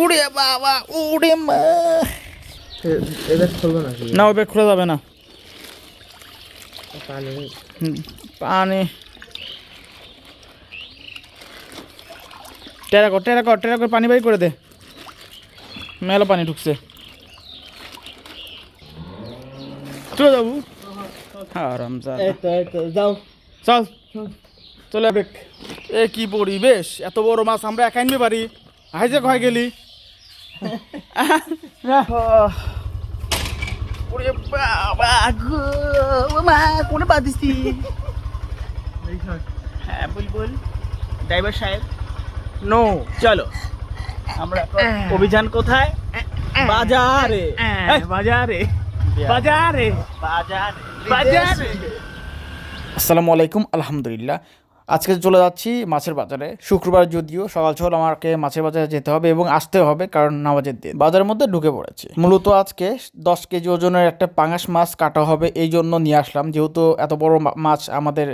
উড়ে বাবা উড়ে মা। না ওই ব্যাগ খোলা যাবে না। পানি হুম, পানি। টেরা কর টেরা কর টেরা কর পানি বাই করে দে। মেলা পানি ঢুকছে। চলে যাব? আরাম যাও। চল। চলে। এ কি পরিবেশ এত বড় মাছ আমরা একাই নিতে পারি। হাইজে কয় গেলি? কোনে পা হ্যাঁ বুলবুল ড্রাইভার সাহেব? নো চলো। আমরা অভিযান কোথায়? বাজারে। এই, বাজারে। বাজারে। বাজারে। বাজারে। আসসালামু আলাইকুম আলহামদুলিল্লাহ। আজকে চলে যাচ্ছি মাছের বাজারে। শুক্রবার যদিও সকাল সকাল আমাকে মাছের বাজারে যেতে হবে এবং আসতে হবে কারণ নামাজের দিন। বাজারের মধ্যে ঢুকে পড়েছে। মূলত আজকে দশ কেজি ওজনের একটা পাঙাশ মাছ কাটা হবে এই জন্য নিয়ে আসলাম। যেহেতু এত বড় মাছ আমাদের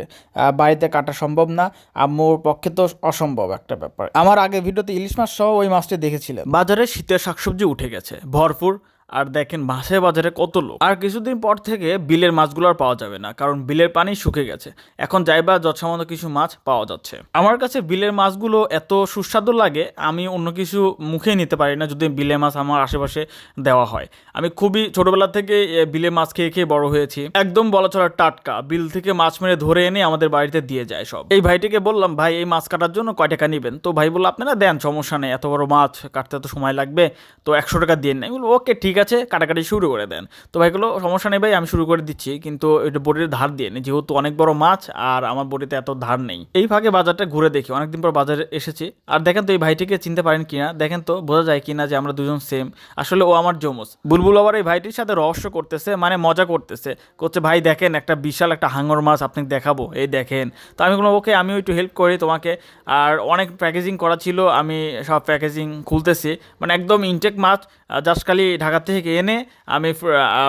বাড়িতে কাটা সম্ভব না, আম্মুর পক্ষে তো অসম্ভব একটা ব্যাপার। আমার আগে ভিডিওতে ইলিশ মাছ সহ ওই মাছটি দেখেছিলাম বাজারে শীতের শাকসবজি উঠে গেছে। ভরপুর আর দেখেন মাছের বাজারে কত লোক। আর কিছুদিন পর থেকে বিলের মাছগুলো আর পাওয়া যাবে না কারণ বিলের পানি শুকে গেছে। এখন যাইবা যৎসামান্য কিছু মাছ পাওয়া যাচ্ছে। আমার কাছে বিলের মাছগুলো এত সুস্বাদু লাগে আমি অন্য কিছু মুখে নিতে পারি না যদি বিলের মাছ আমার আশেপাশে দেওয়া হয়। আমি খুবই ছোটবেলা থেকে এ, বিলের মাছ খেয়ে খেয়ে বড় হয়েছি। একদম বলা চলা টাটকা বিল থেকে মাছ মেরে ধরে এনে আমাদের বাড়িতে দিয়ে যায় সব। এই ভাইটিকে বললাম ভাই এই মাছ কাটার জন্য কয় টাকা নেবেন? তো ভাই বলল আপনারা দেন সমস্যা নেই এত বড় মাছ কাটতে তো সময় লাগবে তো একশো টাকা দিয়ে নেই বলল ওকে ঠিক আছে, কাটাকাটি শুরু করে দেন। তো ভাইগুলো সমস্যা নেই ভাই, আমি শুরু করে দিচ্ছি। কিন্তু এটা বডির ধার দিয়ে নেই যেহেতু অনেক বড় মাছ আর আমার বডিতে এত ধার নেই। এই ফাঁকে বাজারটা ঘুরে দেখি, অনেকদিন পর বাজারে এসেছি। আর দেখেন তো এই ভাইটিকে চিনতে পারেন কিনা। দেখেন তো, বোঝা যায় কিনা যে আমরা দুজন সেম আসলে ও আমার জমজ বুলবুল আবার এই ভাইটির সাথে রহস্য করতেছে মানে মজা করতেছে। করছে ভাই দেখেন, একটা বিশাল একটা হাঙর মাছ আপনি দেখাবো। এই দেখেন। তো আমি বললাম, ওকে, আমিও একটু হেল্প করি তোমাকে। আর অনেক প্যাকেজিং করা ছিল, আমি সব প্যাকেজিং খুলতেছি। মানে একদম ইনটেক মাছ জাস্ট খালি ঢাকা থেকে এনে আমি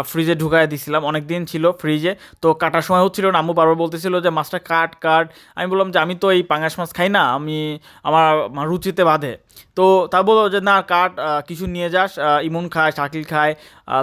ফ্রিজে ঢুকায় দিছিলাম। অনেক দিন ছিল ফ্রিজে তো কাটার সময় হচ্ছিল না, আম্মু বারবার বলতেছিল যে, মাছটা কাট কাট। আমি বললাম যে, আমি তো এই পাঙাশ মাছ খাই না, আমি, আমার রুচিতে বাঁধে। তো তা বলো যে, না, কাট কিছু নিয়ে যাস ইমন খায়, শাকিল খায়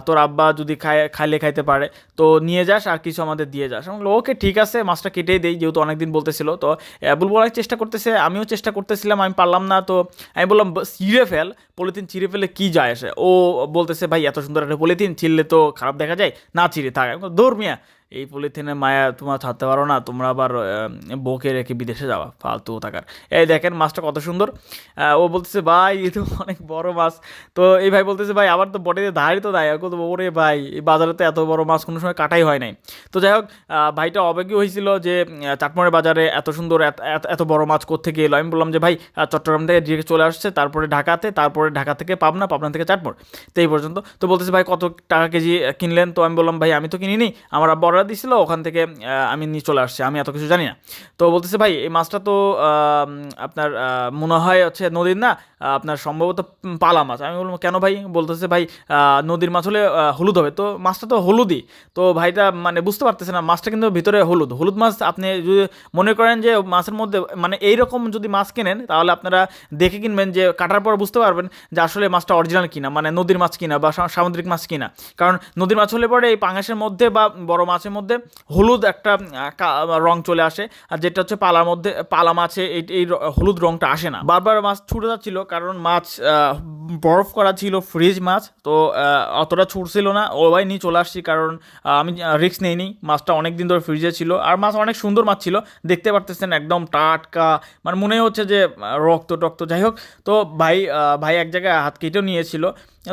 তোর আব্বা যদি খায়, খাইলে খাইতে পারে। তো নিয়ে যাস আর কিছু আমাদের দিয়ে যাস। আমি ওকে, ঠিক আছে, মাছটা কেটেই দেই। যেহেতু অনেকদিন বলতেছিল। তো বুলবুল চেষ্টা করতেছে, আমিও চেষ্টা করতেছিলাম, আমি পারলাম না। তো আমি বললাম, "ব- চিড়ে ফেল। পলিথিন চিড়ে ফেলে কি যায় আসে? ও বলতেছে, ভাই, এত সুন্দর একটা পলিথিন, ছিঁড়লে তো খারাপ দেখা যায়। না চিড়ে থাকে। ধর্মিয়া এই পলিথিনের মায়া তোমরা ছাড়তে পারো না, তোমরা আবার বউকে রেখে বিদেশে যাওয়া ফালতু থাকার এই দেখেন মাছটা কত সুন্দর। ও বলতেছে, ভাই, এ তো অনেক বড় মাছ। তো এই ভাই বলতেছে, ভাই আবার তো বডিতে ধারই তো দেয় তো ওরে ভাই, এই বাজারে তো এত বড় মাছ কোনো সময় কাটাই হয় নাই। তো যাই হোক ভাইটা অবাকি হয়েছিল যে চাটমোড়ের বাজারে এত সুন্দর, এত- বড় মাছ কোথেকে এলো। আমি বললাম যে, ভাই চট্টগ্রাম থেকে ডিরেক্ট চলে আসছে, তারপরে ঢাকাতে, তারপরে ঢাকা থেকে পাবনা পাবনা থেকে চাটমোড় তো এই পর্যন্ত। তো বলতেছে, ভাই, কত টাকা কেজি কিনলেন? তো আমি বললাম, ভাই, আমি তো কিনিনি, আমার আব্বা অর্ডার দিছিল, ওখান থেকে আমি নিয়ে চলে আসছি, আমি এত কিছু জানি না। তো বলতেছে, ভাই, এই মাছটা তো আপনার মনে হয় হচ্ছে নদীর না আপনার সম্ভবত পালা মাছ। আমি বললাম, কেন ভাই? বলতেছে, ভাই নদীর মাছ হলে হলুদ হবে। তো মাছটা তো হলুদই। তো ভাইটা মানে বুঝতে পারতেছে না, মাছটা কিন্তু ভিতরে হলুদ। হলুদ মাছ আপনি যদি মনে করেন যে মাছের মধ্যে মানে এইরকম যদি মাছ কেনেন, তাহলে আপনারা দেখে কিনবেন যে, কাটার পর বুঝতে পারবেন যে আসলে মাছটা অরিজিনাল কিনা মানে নদীর মাছ কিনা বা সামুদ্রিক মাছ কিনা। কারণ নদীর মাছ হলে পরে এই পাঙাশের মধ্যে বা বড় মাছের মধ্যে হলুদ একটা রং চলে আসে। আর যেটা হচ্ছে পালার মধ্যে পালা মাছে এই হলুদ রংটা আসে না। বারবার মাছ ছুটে যাচ্ছিল কারণ মাছ বরফ করা ছিল, ফ্রিজ মাছ, তো অতটা ছুটছিল না। ও ভাই নিয়ে চলে আসছি কারণ আমি রিস্ক নেইনি। মাছটা অনেক দিন ধরে ফ্রিজে ছিল। আর মাছ অনেক সুন্দর মাছ ছিল। দেখতে পারতেছেন একদম টাটকা মানে মনে হচ্ছে যে রক্ত টক্ত। যাই হোক, তো ভাই ভাই এক জায়গায় হাত কেটেও নিয়েছিল।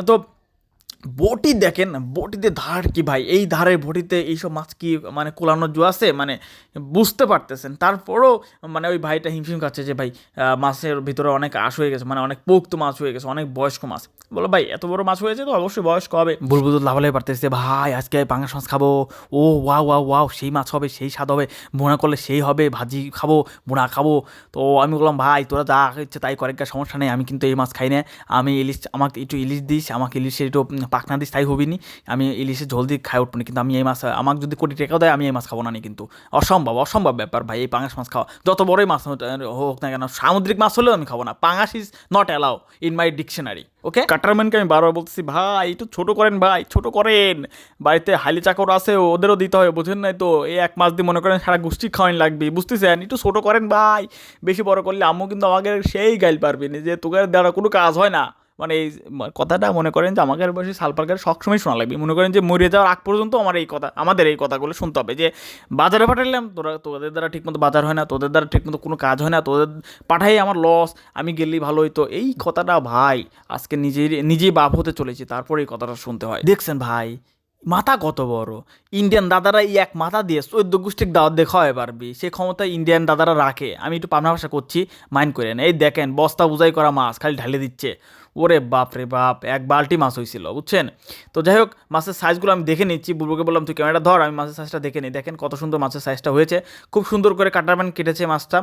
তো বটি দেখেন, বটিতে ধার কি ভাই? এই ধারের বটিতে এইসব মাছ কি মানে কোলানোর জো আছে? মানে বুঝতে পারতেছেন। তারপরও মানে ওই ভাইটা হিমশিম খাচ্ছে যে, ভাই মাছের ভিতরে অনেক আশ হয়ে গেছে মানে অনেক পোক্ত মাছ হয়ে গেছে, অনেক বয়স্ক মাছ। বলো, ভাই, এত বড় মাছ হয়েছে তো অবশ্যই বয়স্ক হবে। বুলবুল লাভালাই পারতেছে ভাই, আজকে পাঙ্গাস মাছ খাব। ও ওয়া ওয়া ওয়াও, সেই মাছ হবে, সেই স্বাদ হবে বোনা করলে সেই হবে, ভাজি খাব বোনা খাব। তো আমি বললাম, ভাই, তোরা যা ইচ্ছে তাই করে সমস্যা নেই, আমি কিন্তু এই মাছ খাই না। আমি ইলিশ, আমাকে একটু ইলিশ দিস, আমাকে ইলিশের একটু পাকনা দিস, তাই হবিনি। আমি ইলিশে ঝোল দিয়ে খাই উঠবো কিন্তু আমি এই মাছ, আমাকে যদি কোটি টাকাও দেয়, আমি এই মাছ খাব না কিন্তু। অসম্ভব অসম্ভব ব্যাপার ভাই, এই পাঙাশ মাছ খাওয়া। যত বড়ই মাছ হোক- না কেন, সামুদ্রিক মাছ হলেও আমি খাব না। Pangash is not allow in my dictionary okay কাটারম্যানকে আমি বারবার বলতেছি, ভাই, একটু ছোট করেন ভাই, ছোট করেন। বাড়িতে হাইলি চাকর আছে, ওদেরও দিতে হবে বুঝেন নাই তো। এই এক মাস দিয়ে মনে করেন সারা গোষ্ঠী খাওয়াইন লাগবে, বুঝতেছেন? একটু ছোট করেন ভাই। বেশি বড় করলে আম্মু কিন্তু আমাকে সেই গাইল পারবে যে তোকে দ্বারা কোনো কাজ হয় না। মানে এই কথাটা মনে করেন যে আমাকে বসে সালপারকার সবসময় শোনা লাগবে। মনে করেন যে মরে যাওয়ার আগ পর্যন্ত আমার এই কথা, আমাদের এই কথাগুলো শুনতে হবে যে বাজারে পাঠাইলাম, তোরা, তোদের দ্বারা ঠিকমতো বাজার হয় না, তোদের দ্বারা ঠিকমতো কোনো কাজ হয় না, তোদের পাঠাই আমার লস আমি গেলেই ভালো হইতো। এই কথাটা ভাই, আজকে নিজেই নিজেই বাপ হতে চলেছি, তারপরে এই কথাটা শুনতে হয়। দেখছেন ভাই, মাথা কত বড়। ইন্ডিয়ান দাদারা এই এক মাথা দিয়ে চোদ্দ গোষ্ঠীর দাওয়াত দেখা হয় পারবি। সে ক্ষমতা ইন্ডিয়ান দাদারা রাখে। আমি একটু পাবনা ভাষা করছি মাইন্ড করেন। এই দেখেন, বস্তা বুঝাই করা মাছ, খালি ঢালে দিচ্ছে। ওরে বাপ রে বাপ, এক বালতি মাছ হয়েছিল বুঝছেন? তো যাই হোক, মাছের সাইজগুলো আমি দেখে নিচ্ছি, বুবুকে বললাম, তুই ক্যামেরা ধর, আমি মাছের সাইজটা দেখে নিই। দেখেন কত সুন্দর মাছের সাইজটা হয়েছে, খুব সুন্দর করে কাটারম্যান কেটেছে মাছটা।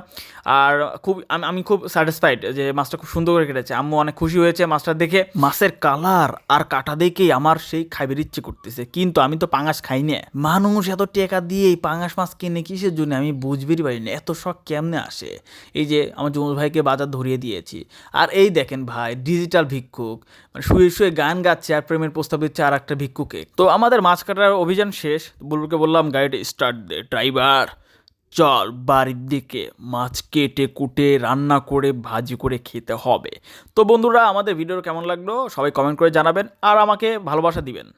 আর খুব, আমি আমি খুব স্যাটিসফাইড যে মাছটা খুব সুন্দর করে কেটেছে। আম্মু অনেক খুশি হয়েছে মাছটা দেখে। মাছের কালার আর কাটা দেখেই আমার সেই খাইবের ইচ্ছে করতেছে। কিন্তু আমি তো পাঙাশ খাই না। মানুষ এত টাকা দিয়ে এই পাঙাশ মাছ কিনে কিসের জন্য? আমি বুঝবেরই পারি না, এত শখ কেমনে আসে? এই যে আমার জমুল ভাইকে বাজার ধরিয়ে দিয়েছি। আর এই দেখেন ভাই ডিজিটাল ভিক্ষুক। মানে শুয়ে শুয়ে গান গাচ্ছে আর প্রেমের প্রস্তাব দিচ্ছে আর একটা ভিক্ষুকে। তো আমাদের মাছ কাটার অভিযান শেষ। বুলবুলকে বললাম, গাড়িটা স্টার্ট দে ড্রাইভার চল বাড়ির দিকে। মাছ কেটে কুটে, রান্না করে, ভাজি করে খেতে হবে। তো বন্ধুরা, আমাদের ভিডিও কেমন লাগল? সবাই কমেন্ট করে জানাবেন আর আমাকে ভালোবাসা দিবেন।